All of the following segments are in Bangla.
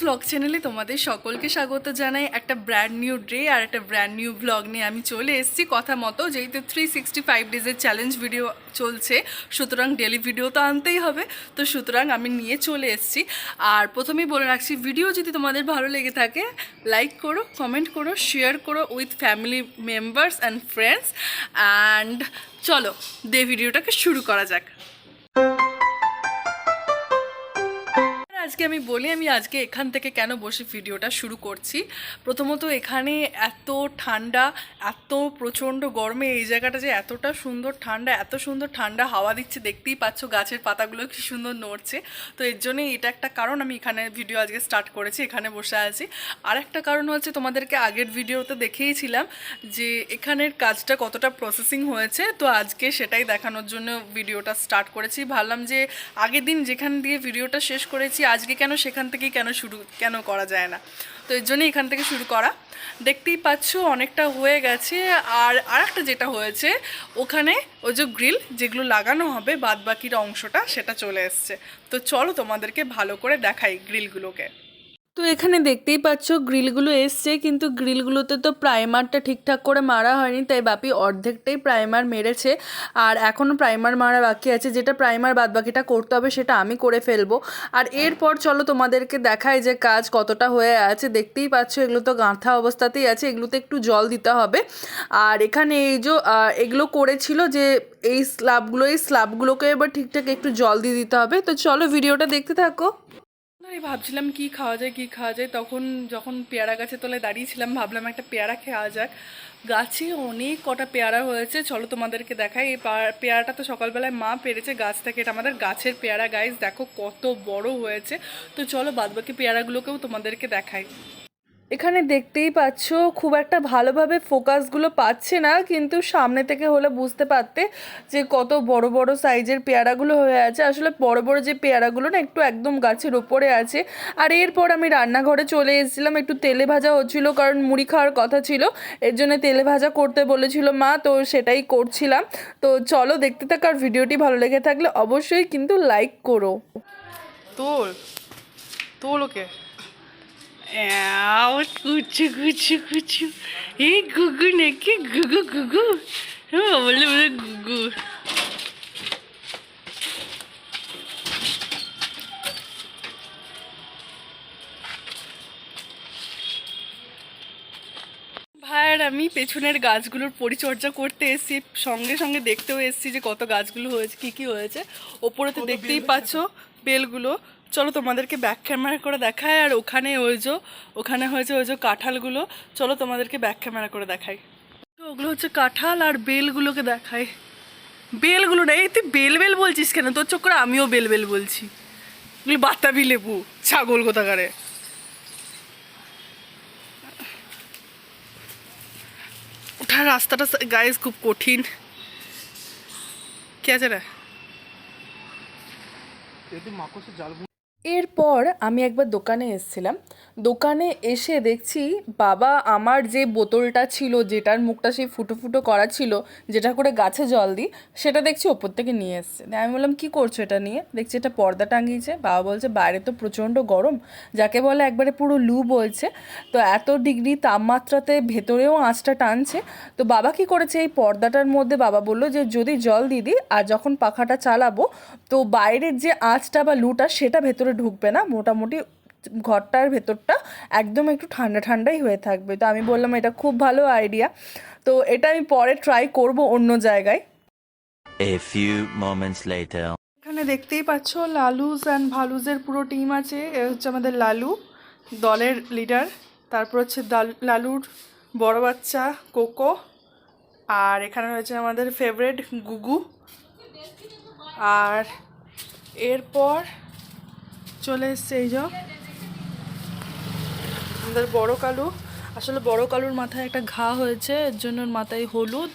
ভ্লগ চ্যানেলে তোমাদের সকলকে স্বাগত জানাই। একটা ব্র্যান্ড নিউ ডে আর একটা ব্র্যান্ড নিউ ভ্লগ নিয়ে আমি চলে এসেছি। কথা মতো যেহেতু থ্রি সিক্সটি ফাইভ ডেজের চ্যালেঞ্জ ভিডিও চলছে, সুতরাং ডেলি ভিডিও তো আনতেই হবে। তো সুতরাং আমি নিয়ে চলে এসেছি। আর প্রথমেই বলে রাখছি ভিডিও যদি তোমাদের ভালো লেগে থাকে লাইক করো কমেন্ট করো শেয়ার করো with family members and friends and চলো দে ভিডিওটাকে শুরু করা যাক। আজকে আমি বলি, আমি আজকে এখান থেকে কেন বসে ভিডিওটা শুরু করছি। প্রথমত এখানে এত ঠান্ডা, এত প্রচণ্ড গরমে এই জায়গাটা যে এতটা সুন্দর ঠান্ডা, এত সুন্দর ঠান্ডা হাওয়া দিচ্ছে, দেখতেই পাচ্ছ গাছের পাতাগুলো কি সুন্দর নড়ছে। তো এর জন্যই এটা একটা কারণ, আমি এখানে ভিডিও আজকে স্টার্ট করেছি, এখানে বসে আছি। আর একটা কারণ হচ্ছে, তোমাদেরকে আগের ভিডিওতে দেখেইছিলাম যে এখানের কাজটা কতটা প্রসেসিং হয়েছে। তো আজকে সেটাই দেখানোর জন্য ভিডিওটা স্টার্ট করেছি। ভাবলাম যে আগের দিন যেখান দিয়ে ভিডিওটা শেষ করেছি আজকে কেন সেখান থেকেই কেন শুরু, কেন করা যায় না? তো এর জন্যই এখান থেকে শুরু করা। দেখতেই পাচ্ছ অনেকটা হয়ে গেছে। আর আর একটা যেটা হয়েছে, ওখানে ওই যে গ্রিল যেগুলো লাগানো হবে বাদ বাকির অংশটা, সেটা চলে এসছে। তো চলো তোমাদেরকে ভালো করে দেখাই গ্রিলগুলোকে। তো এখানে দেখতেই পাচ্ছ, গ্রিলগুলো এসছে, কিন্তু গ্রিলগুলোতে তো প্রাইমারটা ঠিকঠাক করে মারা হয়নি, তাই বাপি অর্ধেকটাই প্রাইমার মেরেছে। আর এখনও প্রাইমার মারা বাকি আছে, যেটা প্রাইমার বাদ বাকিটা করতে হবে সেটা আমি করে ফেলব। আর এরপর চলো তোমাদেরকে দেখায় যে কাজ কতটা হয়ে আছে। দেখতেই পাচ্ছ, এগুলো তো গাঁথা অবস্থাতেই আছে, এগুলোতে একটু জল দিতে হবে। আর এখানে এই যে এগুলো করেছিল যে এই স্ল্যাবগুলো এই স্ল্যাবগুলোকে এবার ঠিকঠাক একটু জল দিয়ে দিতে হবে। তো চলো ভিডিওটা দেখতে থাকো। আমি ভাবছিলাম কি খাওয়া যায়, কি খাওয়া যায়। তখন যখন পেয়ারা গাছে তলায় দাঁড়িয়েছিলাম, ভাবলাম একটা পেয়ারা খাওয়া যাক। গাছে অনেক কটা পেয়ারা হয়েছে, চলো তোমাদেরকে দেখাই। এই পেয়ারাটা তো সকালবেলায় মা পেরেছে গাছ থেকে। এটা আমাদের গাছের পেয়ারা গাইজ দেখো কত বড় হয়েছে। তো চলো বাদবাকি পেয়ারাগুলোকেও তোমাদেরকে দেখাই। এখানে দেখতেই পাচ্ছ, খুব একটা ভালোভাবে ফোকাসগুলো পাচ্ছে না, কিন্তু সামনে থেকে হলে বুঝতে পারতে যে কত বড় বড় সাইজের পেয়ারাগুলো হয়ে আছে। আসলে বড় বড় যে পেয়ারাগুলো না, একটু একদম গাছের ওপরে আছে। আর এরপর আমি রান্নাঘরে চলে এসেছিলাম, একটু তেলে ভাজা হচ্ছিল, কারণ মুড়ি খাওয়ার কথা ছিল। এর জন্য তেলে ভাজা করতে বলেছিল মা, তো সেটাই করছিলাম। তো চলো দেখতে থাক, আর ভিডিওটি ভালো লেগে থাকলে অবশ্যই কিন্তু লাইক করো। তোল তোল ওকে। কুচু কুচু কুচু এই গুগু নাকি গুগু গুগু বলে বলে গুগু ভাই আর আমি পেছনের গাছগুলোর পরিচর্যা করতে এসেছি। সঙ্গে সঙ্গে দেখতেও এসেছি যে কত গাছগুলো হয়েছে কি কি হয়েছে। ওপরে তো দেখতেই পাচ্ছ বেলগুলো। চলো তোমাদেরকে ব্যাক ক্যামেরা করে দেখায় আর ওখানে ওই যে, ওখানে হয়েছে ওই যে কাঁঠালগুলো, চলো তোমাদেরকে ব্যাক ক্যামেরা করে দেখাই। ওগুলো হচ্ছে কাঁঠাল আর বেলগুলোকে দেখাই। বেলগুলো না, এই তুই বেল বেল বলছিস কেন? তোর চোখ করে আমিও বেল বেল বলছি। এগুলো বাতাবি লেবু, ছাগল কোথাকারে। ওঠার রাস্তাটা গাইজ খুব কঠিন। কে আছে রে? এরপর আমি একবার দোকানে এসেছিলাম। দোকানে এসে দেখছি বাবা আমার যে বোতলটা ছিল, যেটার মুখটা সেই ফুটো ফুটো করা ছিল, যেটা করে গাছে জল দিই, সেটা দেখছি ওপর থেকে নিয়ে এসছে। আমি বললাম, কী করছ এটা নিয়ে? দেখছি এটা পর্দা টাঙিয়েছে। বাবা বলছে, বাইরে তো প্রচণ্ড গরম। যাকে বলে একবারে পুরো লু বলছে। তো এত ডিগ্রি তাপমাত্রাতে ভেতরেও আঁচটা টানছে। তো বাবা কি করেছে, এই পর্দাটার মধ্যে বাবা বলল যে, যদি জল দিদি আর যখন পাখাটা চালাবো, তো বাইরের যে আঁচটা বা লুটা, সেটা ভেতরে ঢুকবে না মোটামুটি ঘরটার ভেতরটা একদম একটু ঠান্ডা ঠান্ডাই হয়ে থাকবে। তো আমি বললাম এটা খুব ভালো আইডিয়া তো এটা আমি পরে ট্রাই করব অন্য জায়গায়। A few moments later. এখানে দেখতেই পাচ্ছ লালুজ অ্যান্ড ভালুজের পুরো টিম আছে। এ হচ্ছে আমাদের লালু দলের লিডার তারপর হচ্ছে দাল- লালুর বড় বাচ্চা কোকো আর এখানে রয়েছে আমাদের ফেভারেট গুগু। আর এরপর চলে এসছে এই যে। আমাদের বড় কালু। আসলে বড় কালুর মাথায় একটা ঘা হয়েছে, এর জন্য মাথায় হলুদ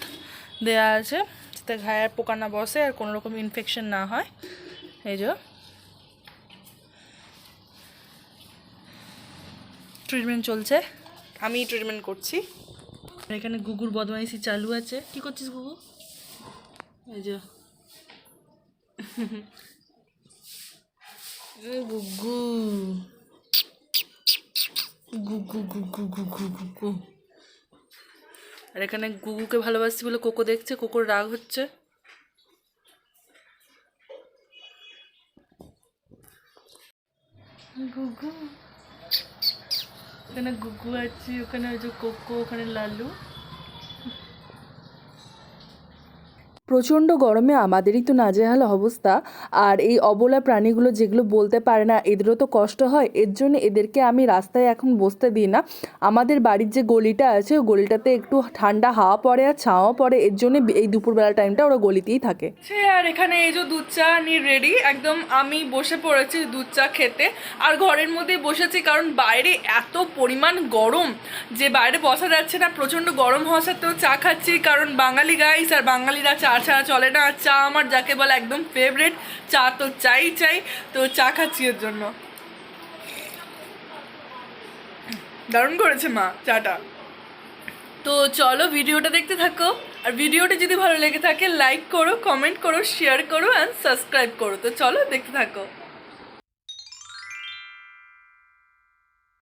দেয়া আছে। যাতে ঘায়ের পোকা না বসে আর কোনো রকম ইনফেকশন না হয়। এই যে। ট্রিটমেন্ট চলছে। আমি ট্রিটমেন্ট করছি। এখানে গুগুর বদমাইশি চালু আছে। কি করছিস গুগু? এই যে। গুগু। গুগু গুগু গুগু গুগু আর এখানে গুগুকে ভালোবাসি বলে কোকো দেখছে কোকোর রাগ হচ্ছে। গুগু। ওখানে গুগু আছে ওখানে ওই যে কোকো ওখানে লালু। প্রচণ্ড গরমে আমাদেরই তো নাজেহাল অবস্থা। আর এই অবলা প্রাণীগুলো যেগুলো বলতে পারে না, এদেরও তো কষ্ট হয়। এর জন্য এদেরকে আমি রাস্তায় এখন বসতে দিই না। আমাদের বাড়ির যে গলিটা আছে, ওই গলিটাতে একটু ঠান্ডা হাওয়া পড়ে আর ছাওয়া পড়ে। এর জন্য এই দুপুরবেলা টাইমটা ওরা গলিতেই থাকে। আর এখানে এই যে দুধ চা নিয়ে রেডি একদম আমি বসে পড়েছি দুধ চা খেতে। আর ঘরের মধ্যে বসেছি কারণ বাইরে এত পরিমাণ গরম যে বাইরে বসা যাচ্ছে না। প্রচণ্ড গরম হওয়া সত্ত্বেও চা খাচ্ছি। কারণ বাঙালি গাইস আর বাঙালিরা চা ছাড়া চলে না আর চা আমার যাকে বলে একদম ফেভারেট চা তো চাই চাই, তো চা খাচ্ছি এর জন্য। দারুণ করেছে মা চাটা। তো চলো ভিডিওটা দেখতে থাকো, আর ভিডিওটা যদি ভালো লেগে থাকে লাইক করো কমেন্ট করো শেয়ার করো অ্যান্ড সাবস্ক্রাইব করো। তো চলো দেখতে থাকো।